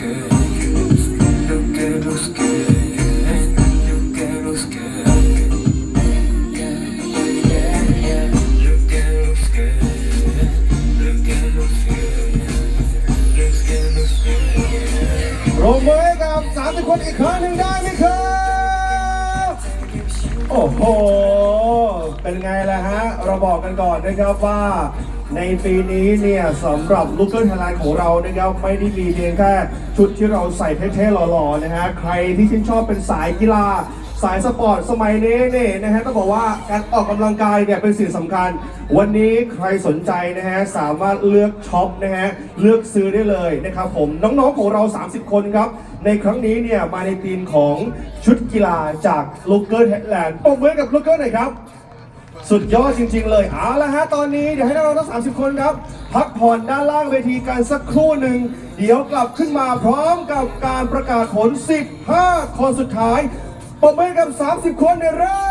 look at us het aan de kant, ik kan hem daar niet. โอ้โห เป็นไงล่ะฮะ เราบอกกันก่อนนะครับว่าในปีนี้เนี่ยสำหรับลูกเกิลไทยแลนด์ของเรานะครับไม่ได้มีเพียงแค่ชุดที่เราใส่เท่ๆหล่อๆนะฮะใครที่ชื่นชอบเป็นสายกีฬา สายสปอร์ตสมัยนี้เนี่ยนะฮะต้องบอกว่าการออกกำลังกายเนี่ยเป็นสิ่งสำคัญ วันนี้ใครสนใจนะฮะสามารถเลือกช็อปนะฮะเลือกซื้อได้เลยนะครับผมน้องๆของเรา 30 คนครับ ในครั้งนี้เนี่ยมาในทีมของชุดกีฬาจากลูกเกิลไทยแลนด์ปรบมือกับลูกเกิลหน่อยครับ สุดยอดจริง ๆ เลยเอาละฮะตอนนี้เดี๋ยวให้น้องๆทั้ง30 คนครับ พักผ่อนด้านล่างเวทีกันสักครู่หนึ่งเดี๋ยวกลับขึ้นมาพร้อมกับการประกาศผล 15 คนสุดท้าย ปรบมือกับ 30 คนในเริ่